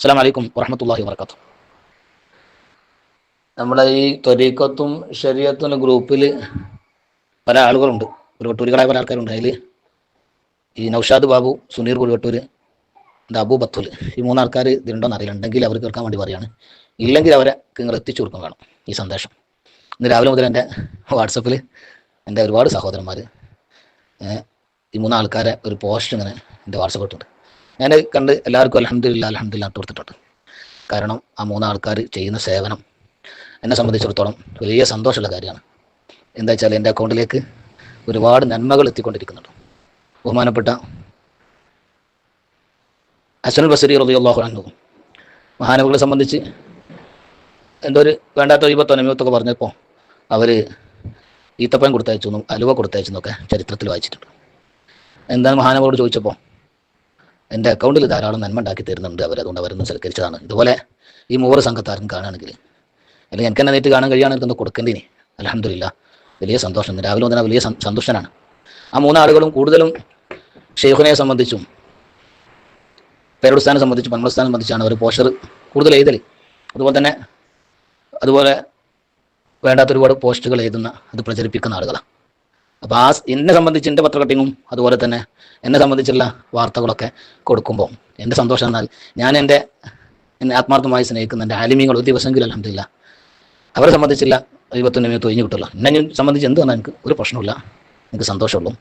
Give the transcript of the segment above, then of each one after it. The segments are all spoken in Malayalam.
അസ്സാം വലൈക്കും വറഹമത്തല്ലാഹി വർക്കാത്തു നമ്മളെ ഈ ത്വരീക്കത്തും ശരീരത്തും ഗ്രൂപ്പിൽ പല ആളുകളുണ്ട്. ഒരു വട്ടൂരികളായ പല ആൾക്കാരുണ്ട്. അതിൽ ഈ നൌഷാദ് ബാബു സുനീർ കുരുവട്ടൂര് അബു ബത്തുൽ ഈ മൂന്നാൾക്കാർ ഇതിനുണ്ടോ ഇതിലുണ്ടോന്ന് അറിയില്ല. ഉണ്ടെങ്കിൽ അവർ കേൾക്കാൻ വേണ്ടി പറയാണ്. ഇല്ലെങ്കിൽ അവരെ നിങ്ങൾ എത്തിച്ചു കൊടുക്കാൻ വേണം ഈ സന്ദേശം. ഇന്ന് രാവിലെ മുതൽ എന്റെ വാട്സപ്പിൽ എന്റെ ഒരുപാട് സഹോദരന്മാർ ഈ മൂന്നാൾക്കാരെ ഒരു പോസ്റ്റ് ഇങ്ങനെ എന്റെ വാട്സപ്പ് ഇട്ടുണ്ട് ഞാൻ കണ്ട് എല്ലാവർക്കും അലഹമില്ല അലഹമില്ല കൊടുത്തിട്ടുണ്ട് കാരണം ആ മൂന്നാൾക്കാർ ചെയ്യുന്ന സേവനം എന്നെ സംബന്ധിച്ചിടത്തോളം വലിയ സന്തോഷമുള്ള കാര്യമാണ്. എന്താ വെച്ചാൽ എന്റെ അക്കൗണ്ടിലേക്ക് ഒരുപാട് നന്മകൾ എത്തിക്കൊണ്ടിരിക്കുന്നുണ്ട്. ബഹുമാനപ്പെട്ട ഹസനുൽ ബസരി റബിയുള്ളാഹു മഹാനവുകളെ സംബന്ധിച്ച് എന്തോ ഒരു വേണ്ടാത്ത വിപത്തോ അനുഭവത്തൊക്കെ പറഞ്ഞപ്പോൾ അവർ ഈത്തപ്പഴം കൊടുത്തയച്ചു അലുവ കൊടുത്തയച്ചു എന്നൊക്കെ ചരിത്രത്തിൽ വായിച്ചിട്ടുണ്ട്. എന്താണ് മഹാനവോട് ചോദിച്ചപ്പോൾ എന്റെ അക്കൗണ്ടിൽ ധാരാളം നന്മ ഉണ്ടാക്കി തരുന്നുണ്ട്. അവർ അതുകൊണ്ട് അവരൊന്ന് സൽക്കരിച്ചതാണ്. ഇതുപോലെ ഈ മൂവർ സംഘത്താർക്കും കാണുകയാണെങ്കിൽ അല്ലെങ്കിൽ എനിക്ക് തന്നെ നേരിട്ട് കാണാൻ കഴിയുകയാണെങ്കിൽ ഒന്ന് കൊടുക്കേണ്ടിനി അലഹമില്ല വലിയ സന്തോഷം. രാവിലെ തന്നെ വലിയ സന്തോഷനാണ് ആ മൂന്നാളുകളും കൂടുതലും ഷെയ്ഖുനെ സംബന്ധിച്ചും പേരുസ്ഥാനെ സംബന്ധിച്ചും പന്മസ്ഥാനെ സംബന്ധിച്ചാണ് അവർ പോഷർ കൂടുതൽ എഴുതൽ അതുപോലെ തന്നെ അതുപോലെ വേണ്ടാത്ത ഒരുപാട് പോസ്റ്റുകൾ എഴുതുന്ന അത് പ്രചരിപ്പിക്കുന്ന ആളുകളാണ്. അപ്പോൾ ആ എന്നെ സംബന്ധിച്ച് എന്റെ പത്രക്കട്ടിങ്ങും അതുപോലെ തന്നെ എന്നെ സംബന്ധിച്ചുള്ള വാർത്തകളൊക്കെ കൊടുക്കുമ്പോൾ എന്റെ സന്തോഷം എന്നാൽ ഞാൻ എന്റെ എന്നെ ആത്മാർത്ഥമായി സ്നേഹിക്കുന്ന എന്റെ ആലിമീങ്ങൾ ഒരു ദിവസമെങ്കിലും അലഹമില്ല അവരെ സംബന്ധിച്ചില്ല ഇരുപത്തൊന്ന് മിനിറ്റ് ഒഴിഞ്ഞു കിട്ടുള്ളൂ. എന്നെ സംബന്ധിച്ച് എന്ത് വന്നാൽ എനിക്ക് ഒരു പ്രശ്നമില്ല എനിക്ക് സന്തോഷമുള്ളൂ.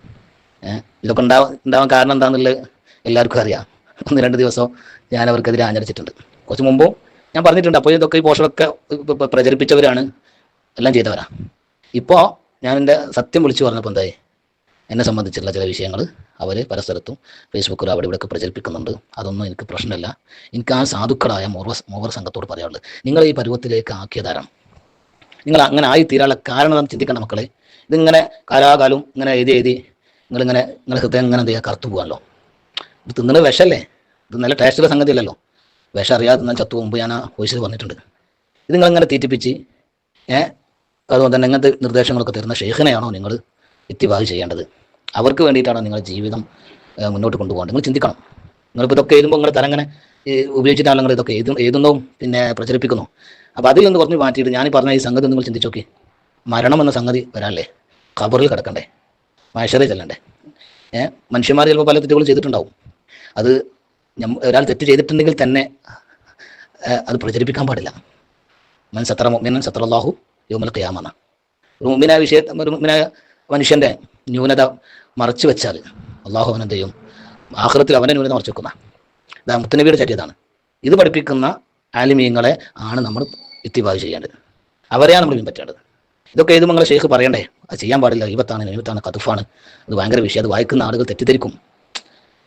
ഇതൊക്കെ ഉണ്ടാവാൻ ഉണ്ടാവാൻ കാരണം എന്താണെന്നുള്ളത് എല്ലാവർക്കും അറിയാം. ഒന്ന് രണ്ട് ദിവസം ഞാൻ അവർക്കെതിരെ ആചരിച്ചിട്ടുണ്ട് കുറച്ച് മുമ്പും ഞാൻ പറഞ്ഞിട്ടുണ്ട് അപ്പോൾ ഇതൊക്കെ ഈ പോഷണമൊക്കെ പ്രചരിപ്പിച്ചവരാണ് എല്ലാം ചെയ്തവരാ. ഇപ്പോൾ ഞാൻ എന്റെ സത്യം വിളിച്ചു പറഞ്ഞപ്പോൾ എന്തായി? എന്നെ സംബന്ധിച്ചുള്ള ചില വിഷയങ്ങൾ അവർ പരസ്പരത്തും ഫേസ്ബുക്കിലും അവിടെ ഇവിടെയൊക്കെ പ്രചരിപ്പിക്കുന്നുണ്ട്. അതൊന്നും എനിക്ക് പ്രശ്നമില്ല. എനിക്ക് ആ സാധുക്കളായ മോർവ മോവർ സംഘത്തോട് പറയാനുള്ളത്. നിങ്ങൾ ഈ പരുവത്തിലേക്ക് ആക്കിയതാരാണ് നിങ്ങൾ അങ്ങനെ ആയി തീരാനുള്ള കാരണം നാം ചിന്തിക്കേണ്ട മക്കളെ. ഇതിങ്ങനെ കാലാകാലം ഇങ്ങനെ എഴുതി എഴുതി നിങ്ങളിങ്ങനെ നിങ്ങളുടെ ഹൃദയം ഇങ്ങനെ എന്ത് ചെയ്യുക കറുത്തു പോകാമല്ലോ ഇത് തിന്നുന്നത് വിഷമല്ലേ? ഇത് നല്ല ടേസ്റ്റുള്ള സംഗതി അല്ലല്ലോ. വിഷം അറിയാതെ തിന്നാൽ ചത്തു മുമ്പ് ഞാൻ ആ വോയിസിൽ വന്നിട്ടുണ്ട്. ഇത് നിങ്ങളിങ്ങനെ തീറ്റിപ്പിച്ച് ഏഹ് അതുപോലെ തന്നെ ഇങ്ങനത്തെ നിർദ്ദേശങ്ങളൊക്കെ തരുന്ന ഷെയ്ഖിനെയാണോ നിങ്ങൾ ഇത്തിവാഹ് ചെയ്യേണ്ടത്? അവർക്ക് വേണ്ടിയിട്ടാണോ നിങ്ങൾ ജീവിതം മുന്നോട്ട് കൊണ്ടുപോകേണ്ടത്? നിങ്ങൾ ചിന്തിക്കണം. നിങ്ങളിപ്പോൾ ഇതൊക്കെ എഴുതുമ്പോൾ നിങ്ങൾ തരങ്ങനെ ഉപയോഗിച്ചിട്ടാണ് നിങ്ങൾ ഇതൊക്കെ എഴുതും എഴുതുന്നതും പിന്നെ പ്രചരിപ്പിക്കുന്നു. അപ്പോൾ അതിൽ നിന്ന് കുറഞ്ഞ് മാറ്റിയിട്ട് ഞാൻ പറഞ്ഞ ഈ സംഗതി നിങ്ങൾ ചിന്തിച്ചു നോക്കി മരണം എന്ന സംഗതി വരാല്ലേ? ഖബറിൽ കിടക്കണ്ടേ? മനുഷ്യരെ ചെല്ലണ്ടേ? ഏഹ് മനുഷ്യന്മാർ ചിലപ്പോൾ പല തെറ്റുകളും ചെയ്തിട്ടുണ്ടാവും. അത് ഒരാൾ തെറ്റ് ചെയ്തിട്ടുണ്ടെങ്കിൽ തന്നെ അത് പ്രചരിപ്പിക്കാൻ പാടില്ല. മൻ സത്ര സത്രല്ലാഹു യൗമൽ ഖിയാമന ഒരു മുമ്പിനായ വിഷയ ഒരു മുമ്പിനായ മനുഷ്യന്റെ ന്യൂനത മറച്ചു വെച്ചാൽ അള്ളാഹു അവനെന്ത് ചെയ്യും? ആഹ്റത്തിൽ അവനെ ന്യൂനത മറച്ചു വെക്കുന്ന. ഇതാ മുത്തനബിയുടെ ചര്യതാണ് ഇത് പഠിപ്പിക്കുന്ന ആലിമീങ്ങളെ ആണ് നമ്മൾ ഇത്തിബാഗ് ചെയ്യേണ്ടത്. അവരെയാണ് നമ്മൾ പിൻപറ്റേണ്ടത്. ഇതൊക്കെ ഏത് നിങ്ങളെ ഷെയ്ഖ് പറയണ്ടേ? അത് ചെയ്യാൻ പാടില്ല ഇവത്താണ് നിമിത്താണ് കതുഫാണ്. അത് ഭയങ്കര വിഷയം. അത് വായിക്കുന്ന ആളുകൾ തെറ്റിദ്ധരിക്കും.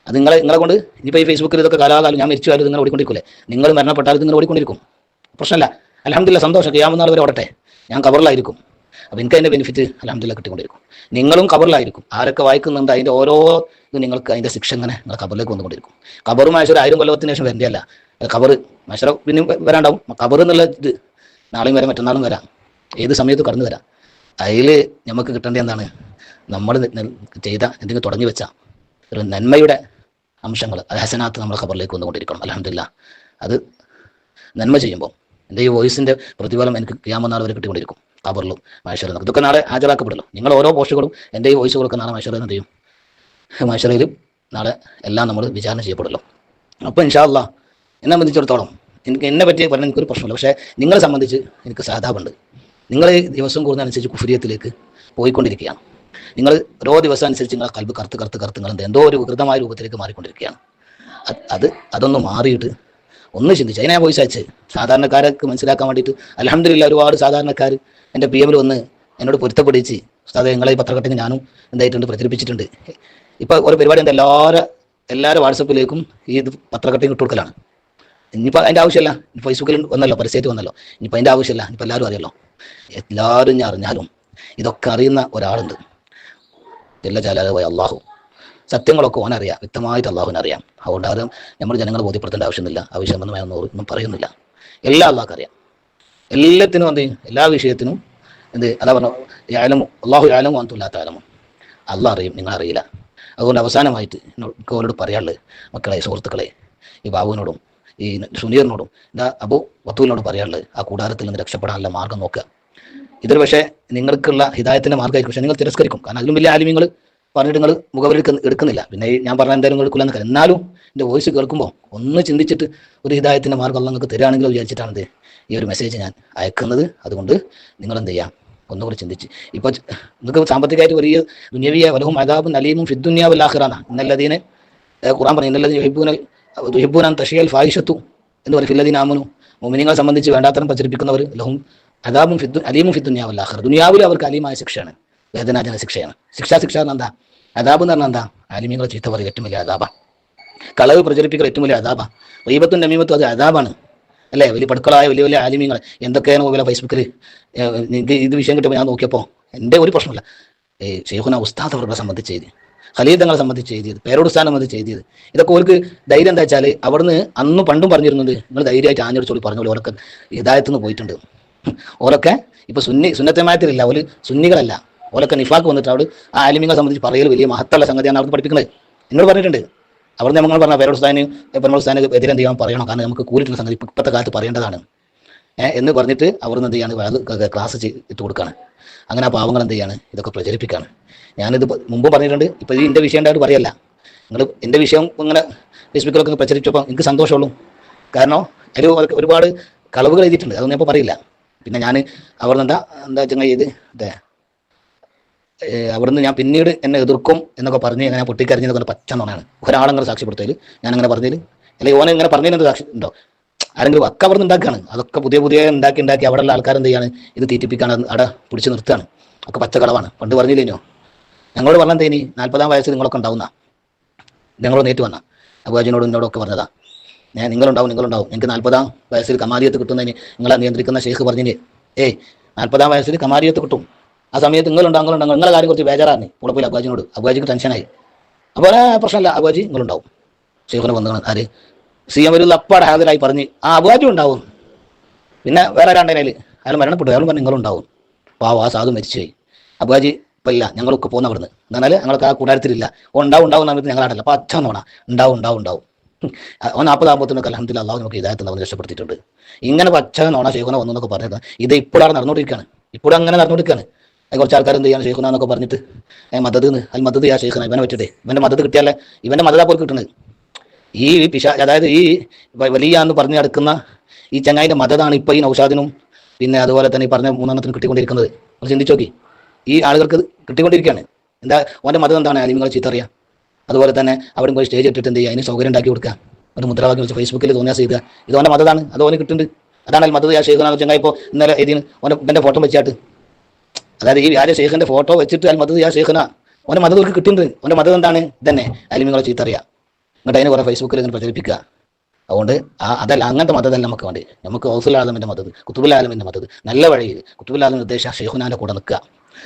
അത് നിങ്ങളെ നിങ്ങളെ കൊണ്ട് ഇനിയിപ്പോൾ ഈ ഫേസ്ബുക്കിൽ ഇതൊക്കെ കാലാകാലം ഞാൻ മരിച്ചു ആയാലും നിങ്ങൾ ഓടിക്കൊണ്ടിരിക്കില്ലേ നിങ്ങൾ മരണപ്പെട്ടാലും നിങ്ങൾ ഓടിക്കൊണ്ടിരിക്കും. പ്രശ്നമല്ല. അലഹമില്ല സന്തോഷം. ചെയ്യാവുന്ന ആൾ വരെ ഓടട്ടെ. ഞാൻ കവറിലായിരിക്കും അപ്പോൾ എനിക്ക് അതിന്റെ ബെനിഫിറ്റ് അലഹമില്ല കിട്ടിക്കൊണ്ടിരിക്കും. നിങ്ങളും കബറിലായിരിക്കും. ആരൊക്കെ വായിക്കുന്നുണ്ട് അതിന്റെ ഓരോ നിങ്ങൾക്ക് അതിന്റെ ശിക്ഷ ഇങ്ങനെ നിങ്ങൾ കബറിലേക്ക് വന്നുകൊണ്ടിരിക്കും. കബറ് മാഷർ ആയിരം കൊല്ലത്തിന് ശേഷം വരേണ്ടല്ല കബർ മാഷറ പിന്നെ വരാണ്ടാവും. കബർ എന്നുള്ള ഇത് നാളെയും വരാം മറ്റന്നാളും വരാം. ഏത് സമയത്ത് കടന്നു വരാം. അതിൽ നമുക്ക് കിട്ടേണ്ട എന്താണ്? നമ്മൾ ചെയ്ത എന്തെങ്കിലും തുടങ്ങി വെച്ച ഒരു നന്മയുടെ അംശങ്ങൾ ഹസനാത്ത് നമ്മളെ കബറിലേക്ക് വന്നുകൊണ്ടിരിക്കണം. അലഹമില്ല അത് നന്മ ചെയ്യുമ്പോൾ എന്റെ ഈ വോയിസിന്റെ പ്രതിഫലം എനിക്ക് ക്യാമനാൾ വരെ കിട്ടിക്കൊണ്ടിരിക്കും. കബറിലും മഹേശ്വരം ഇതൊക്കെ നാളെ ഹാജരാക്കപ്പെടുമല്ലോ. നിങ്ങൾ ഓരോ പോസ്റ്റുകളും എന്റെ ഈ വോയിസുകളൊക്കെ നാളെ മഹേശ്വരം ചെയ്യും? മഹേശ്വരയിലും നാളെ എല്ലാം നമ്മൾ വിചാരണ ചെയ്യപ്പെടല്ലോ അപ്പോൾ ഇൻഷാല്ല എന്നെ സംബന്ധിച്ചിടത്തോളം എനിക്ക് എന്നെ പറ്റി പറഞ്ഞാൽ എനിക്കൊരു പ്രശ്നമില്ല. പക്ഷേ നിങ്ങളെ സംബന്ധിച്ച് എനിക്ക് സാധാപുണ്ട് നിങ്ങൾ ദിവസം കൂടുന്നതനുസരിച്ച് കുഫുരിയത്തിലേക്ക് പോയിക്കൊണ്ടിരിക്കുകയാണ്. നിങ്ങൾ ഓരോ ദിവസം അനുസരിച്ച് നിങ്ങളെ കൽബ് കറുത്ത് കറുത്ത് കറുത്ത് നിങ്ങൾ എന്തോ ഒരു വികൃതമായ രൂപത്തിലേക്ക് മാറിക്കൊണ്ടിരിക്കുകയാണ്. അത് അതൊന്ന് മാറിയിട്ട് ഒന്ന് ചിന്തിച്ചു. അതിനാ വോയിസ് അയച്ച് സാധാരണക്കാർക്ക് മനസ്സിലാക്കാൻ വേണ്ടിയിട്ട് അലഹമില്ല ഒരുപാട് സാധാരണക്കാർ എന്റെ പി എമ്മിൽ വന്ന് എന്നോട് പൊരുത്തപ്പെടിച്ച് ഉസ്താദ് നിങ്ങളെ ഈ പത്രഘട്ടത്തിൽ ഞാനും എന്തായിട്ടുണ്ട് പ്രചരിപ്പിച്ചിട്ടുണ്ട്. ഇപ്പോൾ ഒരു പരിപാടി ഉണ്ട് എല്ലാവരും എല്ലാവരും വാട്സപ്പിലേക്കും ഈ ഇത് പത്രഘട്ടം ഇട്ട് കൊടുക്കലാണ്. ഇനിയിപ്പോൾ അതിന്റെ ആവശ്യമില്ല. ഫേസ്ബുക്കിൽ വന്നല്ലോ പരസ്യത്തിൽ വന്നല്ലോ. ഇനിയിപ്പോൾ അതിന്റെ ആവശ്യമില്ല. ഇനിയിപ്പോൾ എല്ലാവരും അറിയല്ലോ. എല്ലാവരും ഞാൻ അറിഞ്ഞാലും ഇതൊക്കെ അറിയുന്ന ഒരാളുണ്ട്. എല്ലാ ചാലാതെ പോയ അള്ളാഹു സത്യങ്ങളൊക്കെ ഓനറിയാം. വ്യക്തമായിട്ട് അള്ളാഹുവിനെ അറിയാം അതുകൊണ്ട് ആരും നമ്മൾ ജനങ്ങളെ ബോധ്യപ്പെടുത്തേണ്ട ആവശ്യമില്ല. ആവശ്യമെന്ന് ഒന്നും പറയുന്നില്ല. എല്ലാം അറിയാം എല്ലാത്തിനും എന്ത് എല്ലാ വിഷയത്തിനും എന്ത് അതാ പറഞ്ഞു ആലമോ അള്ളാഹു ആലമോ അന്തല്ലാത്ത ആലമോ അള്ളാഹ് അറിയും നിങ്ങൾ അറിയില്ല അതുകൊണ്ട് അവസാനമായിട്ട് അവരോട് പറയാനുള്ളത് മക്കളെ സുഹൃത്തുക്കളെ ഈ ബാബുവിനോടും ഈ സുനീറിനോടും എന്താ അബു വത്തൂലിനോടും പറയാനുള്ളത് ആ കൂടാരത്തിൽ നിന്ന് രക്ഷപ്പെടാനുള്ള മാർഗം നോക്കുക. ഇതൊരു പക്ഷേ നിങ്ങൾക്കുള്ള ഹിദായത്തിന്റെ മാർഗമായിരിക്കും പക്ഷേ നിങ്ങൾ തിരസ്കരിക്കും. കാരണം അതിലും വലിയ ആലിമ്യങ്ങൾ പറഞ്ഞിട്ട് നിങ്ങൾ മുഖവരി എടുക്കുന്നില്ല. പിന്നെ ഞാൻ പറഞ്ഞ എന്തായാലും എടുക്കില്ല എന്നൊക്കെ. എന്നാലും എന്റെ വോയിസ് കേൾക്കുമ്പോൾ ഒന്ന് ചിന്തിച്ചിട്ട് ഒരു ഹിദായത്തിന്റെ മാർഗം നിങ്ങൾക്ക് തരാണെങ്കിൽ വിചാരിച്ചിട്ടാണ് ഈ ഒരു മെസ്സേജ് ഞാൻ അയക്കുന്നത്. അതുകൊണ്ട് നിങ്ങൾ എന്ത് ചെയ്യാം? ഒന്നുകൂടി ചിന്തിച്ച്. ഇപ്പോൾ നിങ്ങൾക്ക് സാമ്പത്തികമായിട്ട് വലിയ ദുനിയവിയ വലഹും അതാബും അലീമും ഫിദ്ദുന്യാവല്ലാഹിറാണ് ഇന്നല്ലതീനെ ഖുറാൻ പറഞ്ഞു ഇന്നല്ലതീൻ യുഹിബൂന ഹിബൂനാൻ തഷിയൽ ഫായിഷത്തു എന്ന് പറയും. ഫില്ലദീൻ ആമനു. മുമിനിങ്ങളെ സംബന്ധിച്ച് വേണ്ടാത്തരം പ്രചരിപ്പിക്കുന്നവർ ലഹും അതാബും ഫിദ്ദു അലീമും ഫിദ്ദുന്യാവല്ലാഹിർ ദുനിയാവിൽ അവർക്ക് അലീമായ ശിക്ഷയാണ്. വേദനാജന ശിക്ഷയാണ്. ശിക്ഷാ ശിക്ഷ എന്ന് എന്താ? അതാബ് എന്ന് പറഞ്ഞാൽ എന്താ? ആലിമ്യങ്ങളെ ചീത്ത പറയുക ഏറ്റവും വലിയ അതാബ കളവ് പ്രചരിപ്പിക്കുക ഏറ്റവും വലിയ അതാബ റീബത്തും നമീമത്തും അത് അതാബാണ് അല്ലേ? വലിയ പടുക്കളായ വലിയ വലിയ ആലിമ്യങ്ങൾ എന്തൊക്കെയാണ് പോലെ ഫേസ്ബുക്കിൽ ഇത് വിഷയം കിട്ടുമ്പോൾ ഞാൻ നോക്കിയപ്പോൾ എന്റെ ഒരു പ്രശ്നമില്ല. ഈ ഷെയ്ഖുന ഉസ്താദ് അവരുടെ സംബന്ധിച്ച് എഴുതി. ഖലീദങ്ങളെ സംബന്ധിച്ച് എഴുതിയത് പേരോടുസ്ഥാനം സംബന്ധിച്ച് എഴുതിയത് ഇതൊക്കെ ഓർക്ക് ധൈര്യം എന്താ വെച്ചാൽ അവിടുന്ന് അന്ന് പണ്ടും പറഞ്ഞിരുന്നത് നിങ്ങൾ ധൈര്യമായിട്ട് ആഞ്ഞടിച്ചോളി പറഞ്ഞോളൂ ഓരൊക്കെ ഹിതായത്തുനിന്ന് പോയിട്ടുണ്ട്. ഓരൊക്കെ ഇപ്പൊ സുന്നി സുന്നത്തമായത്തിലില്ല ഒരു സുന്നികളല്ല. ഓരൊക്കെ നിഫാക്ക് വന്നിട്ട് അവിടെ ആ ആലിമിങ്ങളെ സംബന്ധിച്ച് പറയൽ വലിയ മഹത്തുള്ള സംഗതിയാണ് അവർക്ക് പഠിപ്പിക്കുന്നത് നിങ്ങൾ പറഞ്ഞിട്ടുണ്ട്. അവിടെ നമ്മൾ പറഞ്ഞ പേരോടുസ്ഥാന് പെരുമോസ്ഥാന് എതിരെ എന്ത് ചെയ്യാൻ പറയണം. കാരണം നമുക്ക് കൂലിട്ടുള്ള സംഗതി ഇപ്പൊ ഇപ്പോഴത്തെ കാലത്ത് പറയേണ്ടതാണ്. എന്ന് പറഞ്ഞിട്ട് അവർ എന്ത് ചെയ്യാണ്? ക്ലാസ് ഇട്ട് കൊടുക്കുകയാണ് അങ്ങനെ ആ പാവങ്ങൾ എന്ത് ചെയ്യാണ്? ഇതൊക്കെ പ്രചരിപ്പിക്കുകയാണ് ഞാനിത് മുമ്പ് പറഞ്ഞിട്ടുണ്ട്. ഇപ്പോൾ ഇത് എന്റെ വിഷയം ഉണ്ടായിട്ട് പറയല്ല. നിങ്ങൾ എന്റെ വിഷയം ഇങ്ങനെ ഫേസ്ബുക്കിലൊക്കെ പ്രചരിച്ചപ്പോൾ എനിക്ക് സന്തോഷമുള്ളൂ കാരണം അതിൽ ഒരു- ഒരുപാട് കളവുകൾ എഴുതിയിട്ടുണ്ട്. അതൊന്നും ഇപ്പോൾ പറയില്ല. പിന്നെ ഞാൻ അവിടുന്ന് എന്താ എന്താ വെച്ചാൽ ചെയ്ത് അതെ അവിടുന്ന് ഞാൻ പിന്നീട് എന്നെ എതിർക്കും എന്നൊക്കെ പറഞ്ഞ് ഞാൻ പൊട്ടിക്കരഞ്ഞതൊക്കെ പച്ച നുണയാണ് ഒരാളങ്ങനെ സാക്ഷ്യപ്പെടുത്തൽ ഞാൻ അങ്ങനെ പറഞ്ഞതിൽ അല്ലെങ്കിൽ ഓനെ ഇങ്ങനെ പറഞ്ഞതിന് സാക്ഷി ഉണ്ടോ? ആരെങ്കിലും ഒക്കെ അവിടെ ഉണ്ടാക്കുകയാണ് അതൊക്കെ പുതിയ പുതിയ ഉണ്ടാക്കി ഉണ്ടാക്കി അവിടെയുള്ള ആൾക്കാർ എന്ത് ചെയ്യാണ്? ഇത് തീറ്റിപ്പിക്കാണ് അവിടെ പിടിച്ച് നിർത്തുകയാണ്. ഒക്കെ പച്ചക്കളവാണ്. പണ്ട് പറഞ്ഞില്ലേനോ? ഞങ്ങളോട് പറഞ്ഞ എന്തേനി നാൽപ്പതാം വയസ്സിൽ നിങ്ങളൊക്കെ ഉണ്ടാവുന്ന. ഞങ്ങളോട് നേരിട്ട് വന്ന. അബുവാജിനോടും എന്നോടൊക്കെ പറഞ്ഞതാ. ഞാൻ നിങ്ങളുണ്ടാവും നിങ്ങളുണ്ടാവും. എനിക്ക് നാൽപ്പതാം വയസ്സിൽ കമാലിയത്ത് കിട്ടുന്നതിന് നിങ്ങളെ നിയന്ത്രിക്കുന്ന ഷെയ്ഖ് പറഞ്ഞില്ലേ? ഏയ് നാൽപ്പതാം വയസ്സിൽ കമാലിയത്ത് കിട്ടും. ആ സമയത്ത് നിങ്ങളുണ്ടാവും നിങ്ങളുണ്ടാവും നിങ്ങളെ കാര്യം കുറച്ച് ബേജാറാണ് കൂടെ പോയി അബ്ബാജിനോട് അബ്ബാജിക്ക് ടെൻഷനായി. അപ്പോൾ പ്രശ്നമല്ല അബുവാജി നിങ്ങളുണ്ടാവും ഷെയ്ഖിനെ വന്നു ആര്? സി എം ഒരു അപ്പാടെ ഹാജരായി പറഞ്ഞ് ആ അബ്ബാജി ഉണ്ടാവും. പിന്നെ വേറെ രണ്ടേനയിൽ അയാൾ മരണപ്പെട്ടു. അയാളും പറഞ്ഞു നിങ്ങളുണ്ടാവും പാവ ആ സാധു മരിച്ചുപോയി. അബ്ബാജി ഇപ്പം ഇല്ല ഞങ്ങളൊക്കെ പോകുന്ന അവിടുന്ന് എന്നാൽ ഞങ്ങൾക്ക് ആ കൂടാരത്തിലില്ല. ഉണ്ടാവും ഉണ്ടാവും സമയത്ത് ഞങ്ങളാണല്ലോ അപ്പം അച്ഛൻ നോണ ഉണ്ടാവും ഉണ്ടാവും ഉണ്ടാവും. അവൻ നാൽപ്പതാകുമ്പോഴത്തേക്ക് അലഹമ്മദില്ല അള്ളാഹു നമുക്ക് ഇതായത്തിൽ അവൻ രക്ഷപ്പെടുത്തിയിട്ടുണ്ട്. ഇങ്ങനെ പച്ച നോണ ശേഖന വന്നു എന്നൊക്കെ പറഞ്ഞത് ഇത് ഇപ്പോഴാണ് നടന്നുകൊണ്ടിരിക്കുകയാണ് ഇപ്പോഴും അങ്ങനെ നടന്നുകൊണ്ടിരിക്കുകയാണ് അത് കുറച്ച് ആൾക്കാർ എന്ത് ചെയ്യാൻ ഷെയ്ഖുന എന്നൊക്കെ പറഞ്ഞിട്ട് മദത് അതിൽ മദത് ആ ഷെയ്ഖുന ഇവനെ വെച്ചിട്ടേ ഇവന്റെ മദത് കിട്ടിയാലേ ഇവന്റെ മദതാ പോലും കിട്ടുന്നത് ഈ പിശ അതായത് ഈ വലിയ എന്ന് പറഞ്ഞ് നടക്കുന്ന ഈ ചങ്ങായിന്റെ മദതാണ് ഇപ്പൊ ഈ നൗഷാദിനും പിന്നെ അതുപോലെ തന്നെ ഈ പറഞ്ഞ മൂന്നെണ്ണത്തിന് കിട്ടിക്കൊണ്ടിരിക്കുന്നത്. ചിന്തിച്ചു നോക്കി. ഈ ആളുകൾക്ക് കിട്ടിക്കൊണ്ടിരിക്കുകയാണ്. എന്താ ഓന്റെ മതം എന്താണ്? അലിമികളെ ചീത്തറിയാം അതുപോലെ തന്നെ അവിടെ പോയി സ്റ്റേജ് ഇട്ടിട്ട് എന്ത് ചെയ്യുക അതിന് സൗകര്യം ഉണ്ടാക്കി കൊടുക്കുക ഒരു മുദ്രാവാക്യം വെച്ച് ഫേസ്ബുക്കിൽ തോന്നിയാൽ ചെയ്യുക ഇത് ഓന്റെ മതതാണ് അത് ഓന് കിട്ടുന്നുണ്ട് അതാണ് മതത് ആ ഷെയ്ഖ് ചങ്ങായി ഇപ്പോൾ ഇന്നലെ ഇതിന് ഓന്റെ ഫോട്ടോ വെച്ചാട്ട്. അതായത് ഈ വ്യാജ ഷെയ്ഖിന്റെ ഫോട്ടോ വെച്ചിട്ട് അൽ മദത് യാ ഷെയ്ഖന മതം അവർക്ക് കിട്ടുന്നുണ്ട് ഓന്റെ മതം എന്താണ്? ഇതന്നെ. അലിമികളെ ചീത്തറിയാം എന്നിട്ട് അതിന് കുറെ ഫേസ്ബുക്കിൽ ഇങ്ങനെ പ്രചരിപ്പിക്കുക. അതുകൊണ്ട് ആ അതല്ല അങ്ങനത്തെ മതതല്ല നമുക്ക് വേണ്ടി നമുക്ക് ഹൗസുൽ ആലമിന്റെ മതത് കുത്തുബുൽ ആലമിന്റെ മതത് നല്ല വഴിയിൽ കുത്തുബുൽ ആലം നിർദ്ദേശ ഷെയ്ഖുനാന്റെ കൂടെ നിൽക്കുക.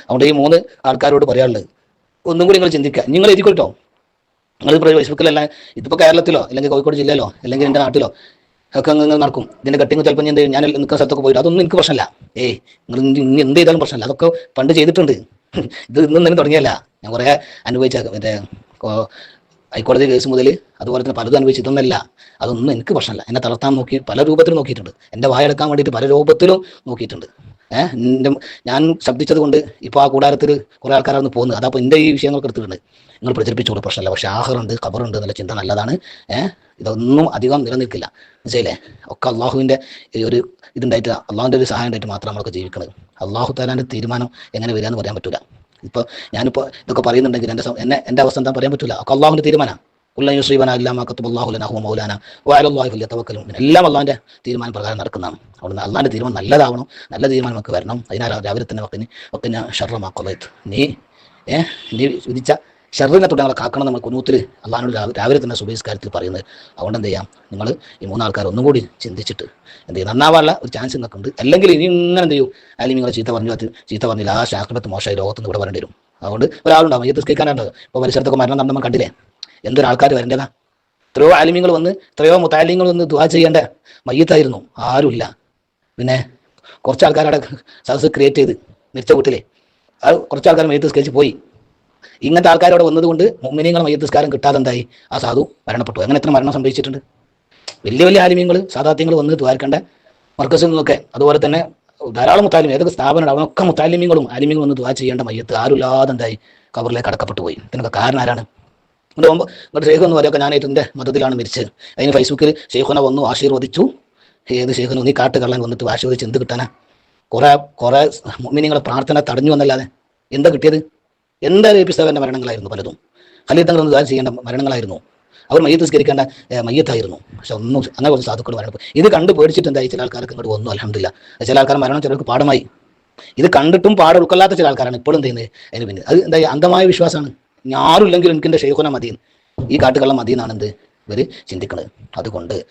അതുകൊണ്ട് ഈ മൂന്ന് ആൾക്കാരോട് പറയാനുള്ളത് ഒന്നും കൂടി നിങ്ങൾ ചിന്തിക്കുക. നിങ്ങൾ എഴുതിക്കൊട്ടോ നിങ്ങൾ ഫേസ്ബുക്കിലല്ല ഇതിപ്പോൾ കേരളത്തിലോ അല്ലെങ്കിൽ കോഴിക്കോട് ജില്ലയിലോ അല്ലെങ്കിൽ എന്റെ നാട്ടിലോ ഒക്കെ അങ്ങനെ നടക്കും. ഇതിന്റെ കട്ടിങ് ചിലപ്പോൾ എന്ത് ഞാൻ നിൽക്കുന്ന സ്ഥലത്തൊക്കെ പോയിട്ട് അതൊന്നും എനിക്ക് പ്രശ്നമല്ല. ഏയ് നിങ്ങൾ ഇനി എന്ത് ചെയ്താലും പ്രശ്നമല്ല. അതൊക്കെ പണ്ട് ചെയ്തിട്ടുണ്ട്. ഇത് ഇന്നും തന്നെ തുടങ്ങിയല്ല. ഞാൻ കുറേ അനുഭവിച്ച മറ്റേ ഹൈക്കോടതി കേസ് മുതൽ അതുപോലെ തന്നെ പലതും അനുഭവിച്ചു ഇതൊന്നല്ല. അതൊന്നും എനിക്ക് പ്രശ്നമല്ല. എന്നെ തളർത്താൻ നോക്കി പല രൂപത്തിലും നോക്കിയിട്ടുണ്ട്. എന്റെ വായെടുക്കാൻ വേണ്ടിയിട്ട് പല രൂപത്തിലും നോക്കിയിട്ടുണ്ട്. ഏഹ് എന്റെ ഞാൻ ശബ്ദിച്ചത് കൊണ്ട് ഇപ്പോൾ ആ കൂടാരത്തിൽ കുറേ ആൾക്കാരാണ് പോകുന്നത്. അതപ്പോൾ എന്റെ ഈ വിഷയങ്ങളൊക്കെ എടുത്തിട്ടുണ്ട്. നിങ്ങൾ പ്രചരിപ്പിച്ചോളൂ പ്രശ്നമല്ല. പക്ഷേ ആഹറുണ്ട് ഖബറുണ്ട് എന്നുള്ള ചിന്ത നല്ലതാണ്. ഏഹ് ഇതൊന്നും അധികം നിലനിൽക്കില്ല. മനസ്സിലെ ഒക്കെ അള്ളാഹുവിന്റെ ഒരു ഇതുണ്ടായിട്ട് അള്ളാഹുവിന്റെ ഒരു സഹായം ഉണ്ടായിട്ട് മാത്രം നമ്മൾക്ക് ജീവിക്കുന്നത് അള്ളാഹു താലാന്റെ തീരുമാനം എങ്ങനെ വരിക എന്ന് പറയാൻ പറ്റില്ല ഇപ്പോൾ ഞാനിപ്പോൾ ഇതൊക്കെ പറയുന്നുണ്ടെങ്കിൽ എന്റെ എന്നെ എന്റെ അവസ്ഥ എന്താ പറയാൻ പറ്റില്ല ഒക്കെ അള്ളാഹുവിന്റെ തീരുമാനം. ഉള്ള യുസ്രീബന ഇല്ലാമ കത്തുബ് അള്ളാഹു ലനാഹു മൗലാന. വാലല്ലാഹു വലിയ തവക്കലും എല്ലാം അള്ളാഹിന്റെ തീരുമാനം പ്രകാരം നടക്കുന്നതാണ്. അവിടുന്ന് തീരുമാനം നല്ലതാവണം. നല്ല തീരുമാനം നമുക്ക് വരണം. അതിനാൽ രാവിലെ തന്നെ വക്കിന് വക്കിന് ഷർറമാക്കൊള്ളത്ത് നീ ഏ നീ വിധിച്ച ഷർറിനെ തൊട്ട് ഞങ്ങളെ കാക്കണം നമ്മൾ കുനൂത്തിൽ അള്ളാഹിനോട് രാവിലെ തന്നെ സുബഹിസ്കാരത്തിൽ പറയുന്നത്. അതുകൊണ്ട് എന്ത് ചെയ്യാം? നിങ്ങൾ ഈ മൂന്നാൾക്കാർ ഒന്നും കൂടി ചിന്തിച്ചിട്ട് എന്ത് ചെയ്യും നന്നാവാനുള്ള ഒരു ചാൻസ് നിങ്ങൾക്ക് ഉണ്ട്. അല്ലെങ്കിൽ ഇനി ഇങ്ങനെ എന്ത് ചെയ്യും? അല്ലെങ്കിൽ നിങ്ങളെ ചീത്ത പറഞ്ഞു ചീത്ത പറഞ്ഞില്ല ആ ശാസ്ത്രത്തെ മോശമായി ലോകത്തുനിന്ന് ഇവിടെ വരേണ്ടി വരും. അതുകൊണ്ട് ഒരാളുണ്ടാവും. ഈ കേൾക്കാനുണ്ട് ഇപ്പോൾ പരിസരത്തൊക്കെ മരണം നമ്മൾ കണ്ടില്ലേ? എന്തൊരാൾക്കാർ വരേണ്ടതാ? എത്രയോ ആലിമ്യങ്ങൾ വന്ന് എത്രയോ മുത്താലിങ്ങൾ വന്ന് ദുവാ ചെയ്യേണ്ട മയ്യത്തായിരുന്നു ആരുമില്ല. പിന്നെ കുറച്ച് ആൾക്കാരവിടെ സദസ് ക്രിയേറ്റ് ചെയ്ത് മരിച്ച കൂട്ടിലെ. അത് കുറച്ച് ആൾക്കാർ മയ്യത്ത് സ്കെച്ച് പോയി. ഇങ്ങനത്തെ ആൾക്കാരവിടെ വന്നതുകൊണ്ട് മുമ്മിനിങ്ങൾ മയ്യത്ത് സ്കാരം കിട്ടാതെ എന്തായി? ആ സാധു മരണപ്പെട്ടു. അങ്ങനെ എത്ര മരണം സംഭവിച്ചിട്ടുണ്ട്? വലിയ വലിയ ആലിമ്യങ്ങൾ സാധാത്യങ്ങൾ വന്ന് ദ്വാരക്കേണ്ട മർക്കസിൽ നിന്നൊക്കെ. അതുപോലെ തന്നെ ധാരാളം മുത്താലിമി ഏതൊക്കെ സ്ഥാപനം അവനൊക്കെ മുത്താലിമ്യങ്ങളും ആലിമ്യങ്ങളും വന്ന് ദ്വാ ചെയ്യേണ്ട മയ്യത്ത് ആരുമില്ലാതെ എന്തായി? കബറിലേക്ക് അടക്കപ്പെട്ടു പോയി. ഇതിനൊക്കെ കാരണം ആരാണ്? എന്നിട്ട് പോകുമ്പോൾ എന്നിട്ട് ഷെയ്ഖ് എന്ന് പറയുക ഞാനായിട്ട് എന്റെ മതത്തിലാണ് മരിച്ചത്. അതിന് ഫേസ്ബുക്കിൽ ഷെയ്ഖുനെ വന്നു ആശീർവദിച്ചു. ഏത് ഷെയ്ഖിനും നീ കാട്ടുകള്ളൻ വന്നിട്ട് ആശീർവദിച്ച് എന്ത് കിട്ടാനാ? കുറെ കുറെ മീനിങ്ങളെ പ്രാർത്ഥന തടഞ്ഞു എന്നല്ലാതെ എന്താ കിട്ടിയത്? എന്തായാലും എപ്പിസോഡിന്റെ മരണങ്ങളായിരുന്നു പലതും. ഖലീൽ ദുആ ഒന്ന് ചെയ്യേണ്ട മരണങ്ങളായിരുന്നു. അവർ മയ്യത്ത് സ്കരിക്കേണ്ട മയ്യത്തായിരുന്നു. പക്ഷെ ഒന്നും അങ്ങനെ കുറച്ച് സാധുക്കൾ മരണം ഇത് കണ്ട് പേടിച്ചിട്ട് എന്തായി? ചില ആൾക്കാർക്ക് ഇങ്ങോട്ട് വന്നു അലഹമില്ല ചില ആൾക്കാർ മരണം ചിലർക്ക് പാടമായി ഇത് കണ്ടിട്ടും പാഠം ചില ആൾക്കാരാണ് ഇപ്പോഴും ചെയ്യുന്നത്. അതിന് പിന്നെ അത് എന്താ അന്ധമായ വിശ്വാസമാണ്. ഞാറുമില്ലെങ്കിൽ എനിക്ക് എന്റെ ഷെയ്ഖുന മതി. ഈ കാട്ടുകള മതി എന്നാണ് എന്ത് ഇവർ ചിന്തിക്കുന്നത് അതുകൊണ്ട്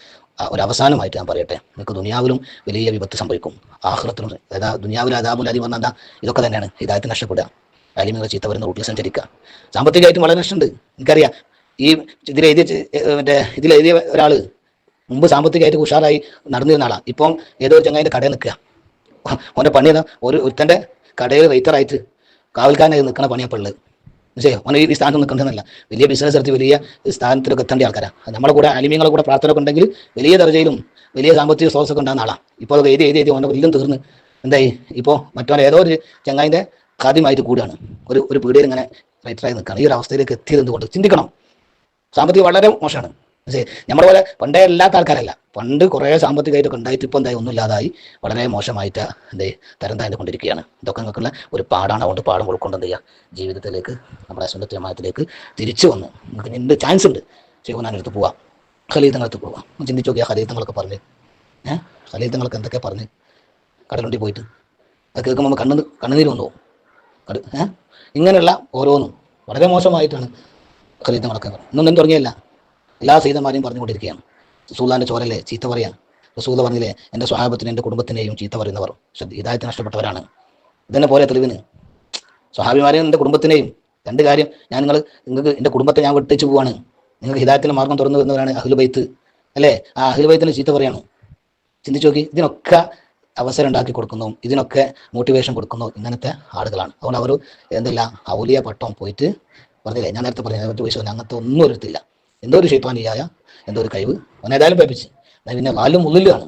ഒരു അവസാനമായിട്ട് ഞാൻ പറയട്ടെ. നിങ്ങൾക്ക് ദുനിയാവിലും വലിയ വിപത്ത് സംഭവിക്കും. ആഹ്ലത്തിലും അതായത് ദുനിയാവിൽ അതാബുൽ അലി വന്ന ഇതൊക്കെ തന്നെയാണ്. ഹിദായത്ത് നഷ്ടപ്പെടുക. അലിമുകൾ ചീത്ത വരുന്ന റൂട്ടിൽ സഞ്ചരിക്കുക. സാമ്പത്തികമായിട്ടും വളരെ നഷ്ടമുണ്ട്. എനിക്കറിയാം. ഈ ഇതിലെഴുതിയ മറ്റേ ഇതിലെഴുതിയ ഒരാൾ മുമ്പ് സാമ്പത്തികമായിട്ട് ഉഷാറായി നടന്നിരുന്ന ആളാണ് ഇപ്പം ഏതോ ഒരു ചങ്ങായിന്റെ കടയിൽ നിൽക്കുക. ഓന്റെ പണി ഒരു ഒരുത്തന്റെ കടയിൽ വെയിറ്ററായിട്ട് കാവൽക്കാരനായി നിൽക്കുന്ന പണിയപ്പോൾ ഉള്ളത്. മനസ്സിലായോ അങ്ങനെ ഈ സ്ഥാനത്ത് നിൽക്കുന്നതല്ല വലിയ ബിസിനസ് എടുത്ത് വലിയ സ്ഥാനത്തിലൊക്കെ എത്തേണ്ട ആൾക്കാരാണ് നമ്മുടെ കൂടെ അലിമ്യങ്ങളെ കൂടെ പ്രാർത്ഥന ഒക്കെ ഉണ്ടെങ്കിൽ വലിയ ദർജയിലും വലിയ സാമ്പത്തിക സ്രോതസ്സൊക്കെ ഉണ്ടാകുന്ന ആളാണ് ഇപ്പോൾ അതൊക്കെ എഴുതി എഴുതി എഴുതി ഓന്റെ തീർന്ന്. എന്തായി? ഇപ്പോൾ മറ്റവൻ ഏതോ ഒരു ചങ്ങായിന്റെ കാദ്യമായിട്ട് കൂടിയാണ്. ഒരു ഒരു പീടിയിൽ ഇങ്ങനെ റൈറ്ററായി നിൽക്കുകയാണ്. ഈ ഒരു അവസ്ഥയിലേക്ക് എത്തിയത് എന്തുകൊണ്ട്? ചിന്തിക്കണം. സാമ്പത്തികം വളരെ മോശമാണ്. നമ്മുടെ പോലെ പണ്ടേ അല്ലാത്ത ആൾക്കാരല്ല. പണ്ട് കുറേ സാമ്പത്തികമായിട്ടൊക്കെ ഉണ്ടായിട്ട് ഇപ്പം എന്തായി? ഒന്നും ഇല്ലാതായി. വളരെ മോശമായിട്ട് എന്തേ തരം താഴ്ന്നു കൊണ്ടിരിക്കുകയാണ്. ഇതൊക്കെ നിങ്ങൾക്കുള്ള ഒരു പാടാണ്. അതുകൊണ്ട് പാഠം ഉൾക്കൊണ്ട് എന്ത് ചെയ്യുക? ജീവിതത്തിലേക്ക് നമ്മുടെ സ്വന്തം തിരിച്ചു വന്നു. നിങ്ങൾക്ക് എന്ത് ചാൻസ് ഉണ്ട്? ശിവനാനടുത്ത് പോവാം. ഖലീതങ്ങളടുത്ത് പോവാം. ചിന്തിച്ചു നോക്കിയാൽ ഖലീതങ്ങളൊക്കെ പറഞ്ഞ്. ഏഹ് ഖലീതങ്ങളൊക്കെ എന്തൊക്കെ പറഞ്ഞ്? കടലുണ്ടി പോയിട്ട്. അത് കേൾക്കുമ്പോൾ നമ്മൾ കണ്ണു കണ്ണുനീര് വന്നു ഏഹ് ഇങ്ങനെയുള്ള ഓരോന്നും വളരെ മോശമായിട്ടാണ് ഖലീതങ്ങളൊക്കെ ഇന്നൊന്നും തുടങ്ങിയല്ല. എല്ലാ സീതന്മാരെയും പറഞ്ഞുകൊണ്ടിരിക്കുകയാണ്. റസൂലാന്റെ ചോരല്ലേ ചീത്ത പറയാൻ റസൂല പറഞ്ഞില്ലേ എന്റെ സ്വഹാബത്തിനും എന്റെ കുടുംബത്തിനെയും ചീത്ത പറയുന്നവർ ശ്രദ്ധ നഷ്ടപ്പെട്ടവരാണ്. ഇതന്നെ പോലെ തെളിവിന്. സ്വഹാബിമാരെയും എന്റെ കുടുംബത്തിനെയും രണ്ട് കാര്യം ഞാൻ നിങ്ങൾ നിങ്ങൾക്ക് എന്റെ കുടുംബത്തെ ഞാൻ വിട്ടേച്ച് പോവാണ്. നിങ്ങൾക്ക് ഹിദായത്തിന്റെ മാർഗം തുറന്നു വരുന്നവരാണ് അഹ്ലുബൈത്ത് അല്ലേ? ആ അഹ്ലുബൈത്തിന് ചീത്ത പറയാണ്. ചിന്തിച്ചു നോക്കി ഇതിനൊക്കെ അവസരം ഉണ്ടാക്കി കൊടുക്കുന്നു ഇതിനൊക്കെ മോട്ടിവേഷൻ കൊടുക്കുന്നു ഇങ്ങനത്തെ ആളുകളാണ്. അതുകൊണ്ട് അവർ എന്തല്ല ഔലിയ പട്ടം പോയിട്ട് പറഞ്ഞില്ലേ ഞാൻ നേരത്തെ പറഞ്ഞു വിശ്വാസം അങ്ങനത്തെ ഒന്നും ഒരുത്തില്ല എന്തോ ഒരു ഷെയ്ത്താനിയായ എന്തോ ഒരു കഴിവ്. അവനെ ഏതായാലും പേപ്പിച്ച് പിന്നെ വാലും മുള്ളിലാണ്.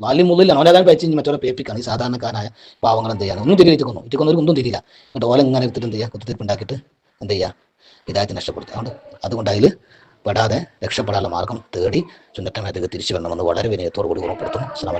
വാലും മുള്ളിലാണ്. അവനെ ഏതായാലും പേപ്പിച്ച് ഇനി മറ്റൊരു പേപ്പിക്കാണ്. ഈ സാധാരണക്കാരായ പാവങ്ങൾ എന്ത് ചെയ്യാൻ ഒന്നും തിരിയിട്ടിരിക്കുന്നു ഇരിക്കുന്നവർക്ക് ഒന്നും തിരിയില്ല. എന്നിട്ട് ഓല ഇങ്ങനെ എടുത്തിട്ട് എന്ത് ചെയ്യുക? കുത്തിത്തിരിപ്പ് ഉണ്ടാക്കിയിട്ട് എന്ത് ചെയ്യുക? ഹിതായത്തിന് നഷ്ടപ്പെടുത്തുക. അതുകൊണ്ട് അതുകൊണ്ട് അതിൽ പെടാതെ രക്ഷപ്പെടാനുള്ള മാർഗം തേടി ചുണ്ടറ്റമേതക്ക് തിരിച്ചു വരണമെന്ന് വളരെ വിനയത്തോടു കൂടി ഉറപ്പെടുത്തുന്നു അസ്സാം